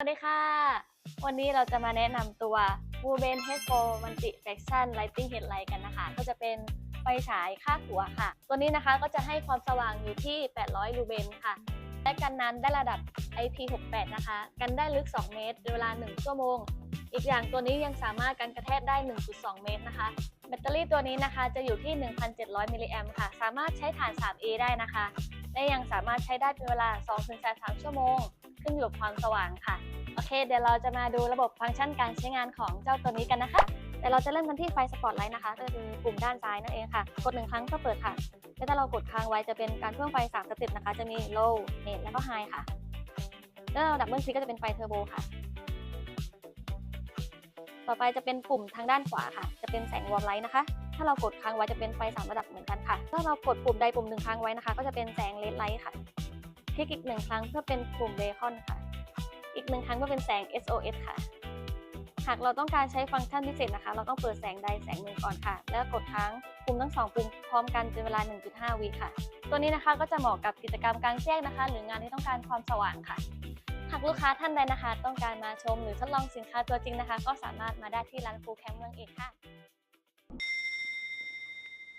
สวัสดีค่ะ วันนี้เราจะมาแนะนำตัว w o b e n Head Pro Multi Faction Lighting Headlight กันนะคะ ก็จะเป็นไฟฉายค่าหัวค่ะ ตัวนี้นะคะก็จะให้ความสว่างอยู่ที่ 800 ลูเบนค่ะ และกันน้ำได้ระดับ IP68 นะคะ กันได้ลึก 2 เมตรเวลา 1 ชั่วโมง อีกอย่างตัวนี้ยังสามารถกันกระแทกได้ 1.2 เมตรนะคะ แบตเตอรี่ตัวนี้นะคะจะอยู่ที่ 1,700 มิลลิแอมป์ค่ะ สามารถใช้ฐาน 3A ได้นะคะ และยังสามารถใช้ได้เป็นเวลา 2-3ชั่วโมง ขึ้นอยู่กับความสว่างค่ะ โอเค เดี๋ยวเราจะมาดูระบบฟังก์ชันการใช้งานของเจ้าตัวนี้กันนะคะเดี๋ยวเราจะเริ่มกันที่ไฟสปอตไลท์นะคะก็คือปุ่มด้านซ้ายนั่นเองค่ะ กดหนึ่งครั้งก็เปิดค่ะและถ้าเรากดค้างไว้จะเป็นการเพิ่มไฟ3สเต็ปนะคะ จะมี low mid แล้วก็ high ค่ะ แล้วเราดับเบิลคลิกก็จะเป็นไฟเทอร์โบค่ะ ต่อไปจะเป็นปุ่มทางด้านขวาค่ะ จะเป็นแสงวอร์มไลท์นะคะ ถ้าเรากดค้างไว้จะเป็นไฟสามระดับเหมือนกันค่ะ ถ้าเรากดปุ่มใดปุ่มหนึ่งค้างไว้นะคะ ก็จะเป็นแสงเลดไลท์ค่ะ ลิกอีกหนึ่งครั้งเพื่อเป็นปุ่มเบคอนค่ะ อีกหนึ่งครั้งเพื่อเป็นแสง SOS ค่ะ หากเราต้องการใช้ฟังก์ชันพิเศษนะคะ เราต้องเปิดแสงใดแสงหนึ่งก่อนค่ะ แล้วกดค้างปุ่มทั้งสองปุ่มพร้อมกันเป็นเวลา 1.5 วิค่ะ ตัวนี้นะคะก็จะเหมาะกับกิจกรรมกลางแจ้งนะคะ หรืองานที่ต้องการความสว่างค่ะ หากลูกค้าท่านใดนะคะ ต้องการมาชมหรือทดลองสินค้าตัวจริงนะคะ ก็สามารถมาได้ที่ร้านฟูแคมเมืองเอกค่ะ